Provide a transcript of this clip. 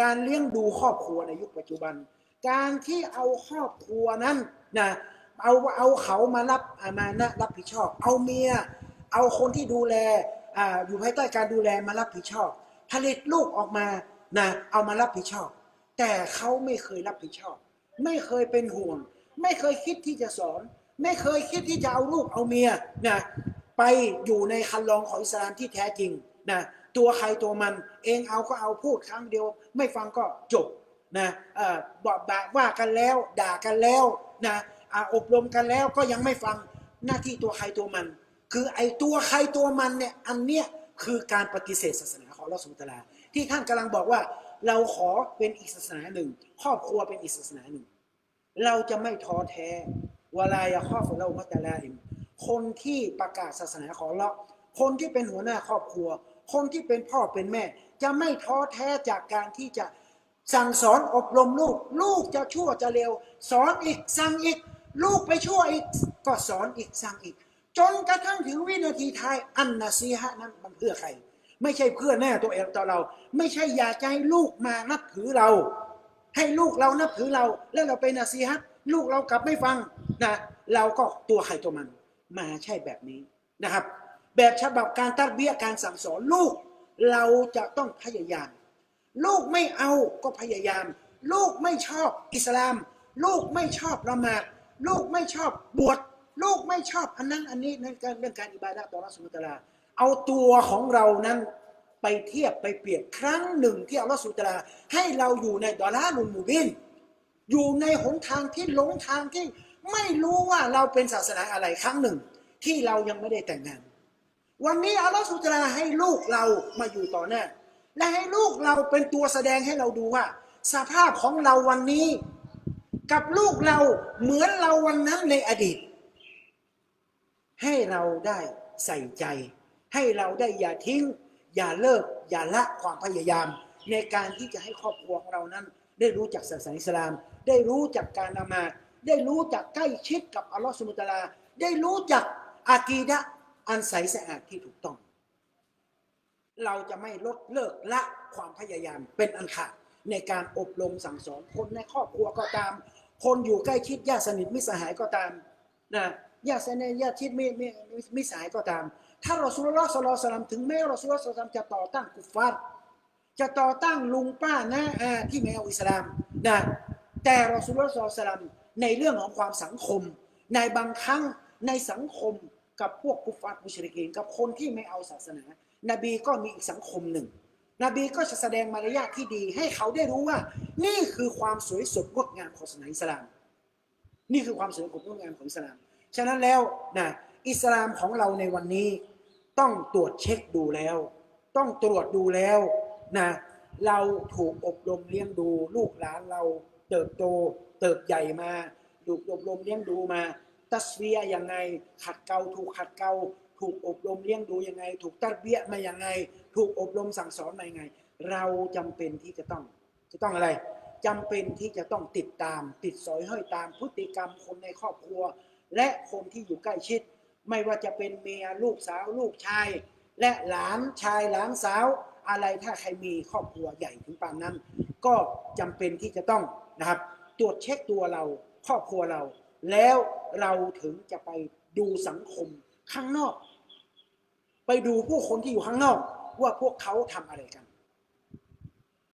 การเลี้ยงดูครอบครัวในยุคปัจจุบัน การที่เอาครอบครัวนั้นนะเอาเอาเขามารับอามานะรับผิดชอบ เอาเมีย เอาคนที่ดูแลอ่าอยู่ภายใต้การดูแลมารับผิดชอบ ผลิตลูกออกมานะเอามารับผิดชอบ แต่เขาไม่เคยรับผิดชอบ ไม่เคยเป็นห่วง ไม่เคยคิดที่จะสอน ไม่เคยคิดที่จะเอาลูกเอาเมียนะไปอยู่ในคันลองของอิสลามที่แท้จริงนะตัวใครตัวมัน เองเอาก็เอาพูดครั้งเดียว ไม่ฟังก็จบนะบอกบาว่ากันแล้ว ด่ากันแล้วนะอบรมกันแล้วก็ยังไม่ฟังหน้าที่ตัวใครตัวมัน คือไอ้ตัวใครตัวมันเนี่ยอันเนี้ยคือการปฏิเสธศาสนาของอัลอสุตาราที่ท่านกำลังบอกว่า เราขอเป็นอีกศาสนาหนึ่ง ครอบครัวเป็นอีกศาสนาหนึ่ง เราจะไม่ท้อแท้วลายาข้อฝเรามัตตาลาอิมคนที่ประกาศศาสนาของเราคนที่เป็นหัวหน้าครอบครัว คนที่เป็นพ่อเป็นแม่ จะไม่ท้อแท้จากการที่จะสั่งสอนอบรมลูก ลูกจะชั่วจะเร็ว สอนอีกสั่งอีก ลูกไปชั่วอีก ก็สอนอีกสั่งอีก จนกระทั่งถึงวินาทีท้ายอันนาซีฮะนั้นมันเพื่อใคร ไม่ใช่เพื่อแน่ตัวเองต่อเรา ไม่ใช่อยากให้ลูกมานับถือเรา ให้ลูกเรานับถือเรา แล้วเราไปนาซีฮัตลูกเรากลับไม่ฟังนะเราก็ตัวใครตัวมัน มาใช่แบบนี้นะครับ แบบฉบับการตัดเบี้ยการสั่งสอนลูก เราจะต้องพยายาม ลูกไม่เอาก็พยายาม ลูกไม่ชอบอิสลาม ลูกไม่ชอบละหมาดลูกไม่ชอบบวชลูกไม่ชอบอันนั้นอันนี้ในการเรื่องการอิบาดะต่อรัสุลตาลาเอาตัวของเรานั้นไปเทียบไปเปรียบครั้งหนึ่งที่อัลลอฮฺสุลตาลาให้เราอยู่ในดอลลาร์ลุมูบินอยู่ในหนทางที่หลงทางที่ไม่รู้ว่าเราเป็นศาสนาอะไรครั้งหนึ่ง ที่เรายังไม่ได้แต่งงาน วันนี้อัลลอฮฺสุตาราให้ลูกเรามาอยู่ต่อหน้า และให้ลูกเราเป็นตัวแสดงให้เราดูว่า สภาพของเราวันนี้ กับลูกเราเหมือนเราวันนั้นในอดีต ให้เราได้ใส่ใจ ให้เราได้อย่าทิ้ง อย่าเลิก อย่าละความพยายาม ในการที่จะให้ครอบครัวของเรานั้น ได้รู้จักศาสนาอิสลาม ได้รู้จักการละมา ได้รู้จักใกล้ชิดกับอัลลอฮฺสุลตาราได้รู้จักอากีดะ อันใสสะอาดที่ถูกต้อง เราจะไม่ลดเลิกละความพยายามเป็นอันขาดในการอบรมสั่งสอนคนในครอบครัวก็ตาม คนอยู่ใกล้ชิดญาติสนิทมิสหายก็ตามนะญาติสนิทญาติชิดมิมิมิสหายก็ตาม ถ้าเรอสุลลอฮ์สลอสลัมถึงแม้เรอสุลลอฮ์สลลัมจะต่อต้านกุฟฟาร์จะต่อต้านลุงป้าน้าอาที่ไม่เอาอิสลามนะแต่เรอสุลลอฮ์สลอสลัมในเรื่องของความสังคม ในบางครั้งในสังคม กับพวกกุฟฟาร์มุชริกีนกับคนที่ไม่เอาศาสนา นบีก็มีอีกสังคมหนึ่ง นบีก็จะแสดงมารยาทที่ดี ให้เขาได้รู้ว่า นี่คือความสวยสดงดงามของศาสนาอิสลาม นี่คือความสวยสดงดงามของอิสลาม ฉะนั้นแล้วนะอิสลามของเราในวันนี้ต้องตรวจเช็คดูแล้ว ต้องตรวจดูแล้วนะเราถูกอบรมเลี้ยงดู ลูกหลานเราเติบโต เติบใหญ่มาถูกอบรมเลี้ยงดูมา ตัสเวียยังไง ขัดเกลาถูกขัดเกลาถูกอบรมเลี้ยงดูยังไง ถูกตัดเบี้ยมายังไง ถูกอบรมสั่งสอนมายังไง เราจำเป็นที่จะต้อง จะต้องอะไรจำเป็นที่จะต้องติดตาม ติดสอยห้อยตามพฤติกรรมคนในครอบครัว และคนที่อยู่ใกล้ชิด ไม่ว่าจะเป็นเมียลูกสาวลูกชาย และหลานชายหลานสาว อะไรถ้าใครมีครอบครัวใหญ่ถึงปานนั้น ก็จำเป็นที่จะต้องนะครับ ตรวจเช็คตัวเราครอบครัวเรา แล้วเราถึงจะไปดูสังคมข้างนอก ไปดูผู้คนที่อยู่ข้างนอก ว่าพวกเขาทำอะไรกัน